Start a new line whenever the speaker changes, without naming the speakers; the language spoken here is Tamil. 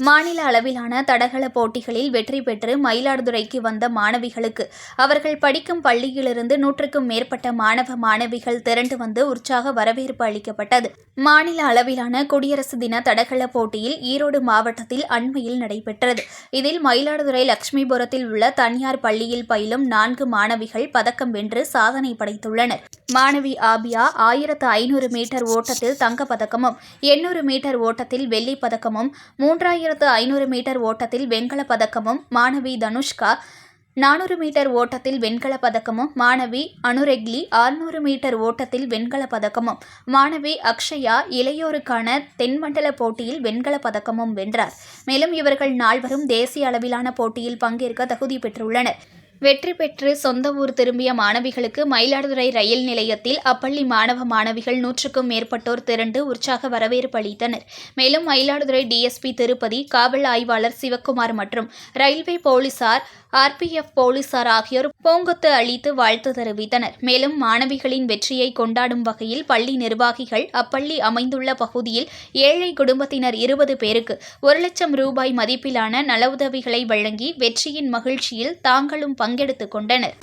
மாநில அளவிலான தடகள போட்டிகளில் வெற்றி பெற்று மயிலாடுதுறைக்கு வந்த மாணவிகளுக்கு அவர்கள் படிக்கும் பள்ளியிலிருந்து நூற்றுக்கும் மேற்பட்ட மாணவ மாணவிகள் திரண்டு வந்து உற்சாக வரவேற்பு அளிக்கப்பட்டது. மாநில அளவிலான குடியரசு தின தடகள போட்டியில் ஈரோடு மாவட்டத்தில் அண்மையில் நடைபெற்றது. இதில் மயிலாடுதுறை லட்சுமிபுரத்தில் உள்ள தனியார் பள்ளியில் பயிலும் நான்கு மாணவிகள் பதக்கம் வென்று சாதனை படைத்துள்ளனர். மாணவி ஆபியா ஆயிரத்து ஐநூறு மீட்டர் ஓட்டத்தில் தங்கப்பதக்கமும் எண்ணூறு மீட்டர் ஓட்டத்தில் வெள்ளிப் பதக்கமும் மூன்றாயிரத்து ஐநூறு மீட்டர் ஓட்டத்தில் வெண்கலப் பதக்கமும் மாணவி தனுஷ்கா நானூறு மீட்டர் ஓட்டத்தில் வெண்கலப் பதக்கமும் மாணவி அனுரெக்லி ஆறுநூறு மீட்டர் ஓட்டத்தில் வெண்கலப் பதக்கமும் மாணவி அக்ஷயா இளையோருக்கான தென்மண்டல போட்டியில் வெண்கலப் பதக்கமும் வென்றார். மேலும் இவர்கள் நால்வரும் தேசிய அளவிலான போட்டியில் பங்கேற்க தகுதி பெற்றுள்ளனர். வெற்றி பெற்று சொந்த ஊர் திரும்பிய மாணவிகளுக்கு மயிலாடுதுறை ரயில் நிலையத்தில் அப்பள்ளி மாணவ மாணவிகள் நூற்றுக்கும் மேற்பட்டோர் திரண்டு உற்சாக வரவேற்பு அளித்தனர். மேலும் மயிலாடுதுறை டிஎஸ்பி திருப்பதி காவல் ஆய்வாளர் சிவக்குமார் மற்றும் ரயில்வே போலீசார் ஆர்பிஎஃப் போலீசார் ஆகியோர் பூங்கொத்து அளித்து வாழ்த்து தெரிவித்தனர். மேலும் மாணவிகளின் வெற்றியை கொண்டாடும் வகையில் பள்ளி நிர்வாகிகள் அப்பள்ளி அமைந்துள்ள பகுதியில் ஏழை குடும்பத்தினர் இருபது பேருக்கு ஒரு லட்சம் ரூபாய் மதிப்பிலான நல உதவிகளை வழங்கி வெற்றியின் மகிழ்ச்சியில் தாங்களும் பங்கெடுத்துக் கொண்டனர்.